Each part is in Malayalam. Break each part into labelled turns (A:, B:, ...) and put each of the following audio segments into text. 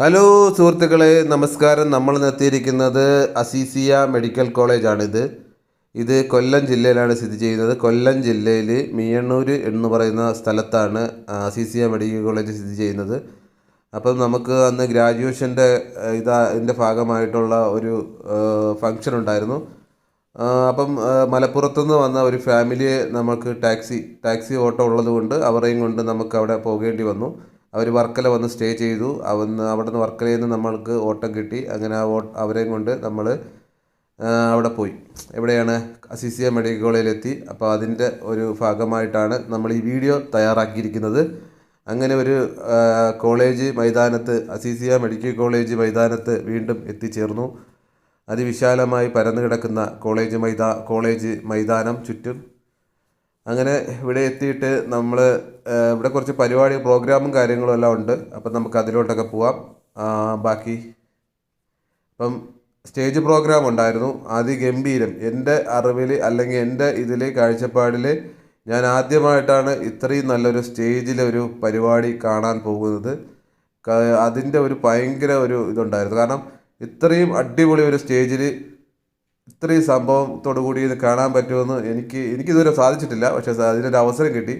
A: ഹലോ സുഹൃത്തുക്കളെ നമസ്കാരം. നമ്മൾ നിർത്തിയിരിക്കുന്നത് അസീസിയ മെഡിക്കൽ കോളേജാണിത്. ഇത് കൊല്ലം ജില്ലയിലാണ് സ്ഥിതി ചെയ്യുന്നത്. കൊല്ലം ജില്ലയിൽ മീയണ്ണൂർ എന്ന് പറയുന്ന സ്ഥലത്താണ് അസീസിയ മെഡിക്കൽ കോളേജ് സ്ഥിതി ചെയ്യുന്നത്. അപ്പം നമുക്ക് അന്ന് ഗ്രാജുവേഷന്റെ ഇതാ ഇതിന്റെ ഭാഗമായിട്ടുള്ള ഒരു ഫങ്ഷൻ ഉണ്ടായിരുന്നു. അപ്പം മലപ്പുറത്തുനിന്ന് വന്ന ഒരു ഫാമിലിയെ നമുക്ക് ടാക്സി ടാക്സി ഓട്ടോ ഉള്ളതുകൊണ്ട് അവരെയും കൊണ്ട് നമുക്ക് അവിടെ പോകേണ്ടി വന്നു. അവർ വർക്കല വന്ന് സ്റ്റേ ചെയ്തു. അവന്ന് അവിടെ നിന്ന് വർക്കലയിൽ നിന്ന് നമ്മൾക്ക് ഓട്ടം കിട്ടി. അങ്ങനെ ആ അവരെയും കൊണ്ട് നമ്മൾ അവിടെ പോയി. എവിടെയാണ്? അസിസിയ മെഡിക്കൽ കോളേജിലെത്തി. അപ്പോൾ അതിന്റെ ഒരു ഭാഗമായിട്ടാണ് നമ്മൾ ഈ വീഡിയോ തയ്യാറാക്കിയിരിക്കുന്നത്. അങ്ങനെ ഒരു കോളേജ് മൈതാനത്ത് അസിസിയ മെഡിക്കൽ കോളേജ് മൈതാനത്ത് വീണ്ടും എത്തിച്ചേർന്നു. അതിവിശാലമായി പരന്നു കിടക്കുന്ന കോളേജ് മൈതാ കോളേജ് മൈതാനം ചുറ്റും അങ്ങനെ ഇവിടെ എത്തിയിട്ട് നമ്മൾ ഇവിടെ കുറച്ച് പരിപാടി പ്രോഗ്രാമും കാര്യങ്ങളും എല്ലാം ഉണ്ട്. അപ്പം നമുക്ക് അതിലോട്ടൊക്കെ പോവാം. ബാക്കി അപ്പം സ്റ്റേജ് പ്രോഗ്രാം ഉണ്ടായിരുന്നു. അതിഗംഭീരം. എന്റെ അറിവിൽ അല്ലെങ്കിൽ എന്റെ ഇതിൽ കാഴ്ചപ്പാടിൽ ഞാൻ ആദ്യമായിട്ടാണ് ഇത്രയും നല്ലൊരു സ്റ്റേജിൽ ഒരു പരിപാടി കാണാൻ പോകുന്നത്. അതിന്റെ ഒരു ഭയങ്കര ഒരു ഇതുണ്ടായിരുന്നു. കാരണം ഇത്രയും അടിപൊളി ഒരു സ്റ്റേജിൽ ഇത്രയും സംഭവത്തോടു കൂടി ഇത് കാണാൻ പറ്റുമെന്ന് എനിക്ക് എനിക്കിതുവരെ സാധിച്ചിട്ടില്ല. പക്ഷേ അതിനൊരു അവസരം കിട്ടി.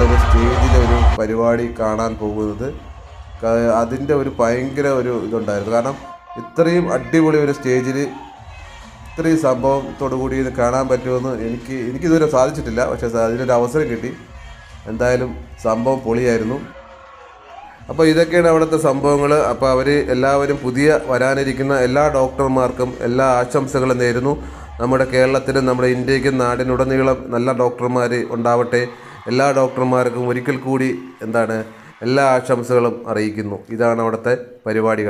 A: നല്ലൊരു സ്റ്റേജിലൊരു പരിപാടി കാണാൻ പോകുന്നത് അതിന്റെ ഒരു ഭയങ്കര ഒരു ഇതുണ്ടായിരുന്നു. കാരണം ഇത്രയും അടിപൊളി ഒരു സ്റ്റേജിൽ ഇത്രയും സംഭവത്തോടു കൂടി ഇത് കാണാൻ പറ്റുമെന്ന് എനിക്ക് എനിക്കിതുവരെ സാധിച്ചിട്ടില്ല. പക്ഷേ അതിനൊരു അവസരം കിട്ടി. എന്തായാലും സംഭവം പൊളിയായിരുന്നു. അപ്പോൾ ഇതൊക്കെയാണ് അവിടുത്തെ സംഭവങ്ങൾ. അപ്പോൾ അവർ എല്ലാവരും പുതിയ വരാനിരിക്കുന്ന എല്ലാ ഡോക്ടർമാർക്കും എല്ലാ ആശംസകളും നേരുന്നു. നമ്മുടെ കേരളത്തിനും നമ്മുടെ ഇന്ത്യക്കും നാടിനുടനീളം നല്ല ഡോക്ടർമാർ ഉണ്ടാവട്ടെ. എല്ലാ ഡോക്ടർമാർക്കും ഒരിക്കൽ കൂടി എന്താണ് എല്ലാ ആശംസകളും അറിയിക്കുന്നു. ഇതാണ് അവിടുത്തെ പരിപാടികൾ.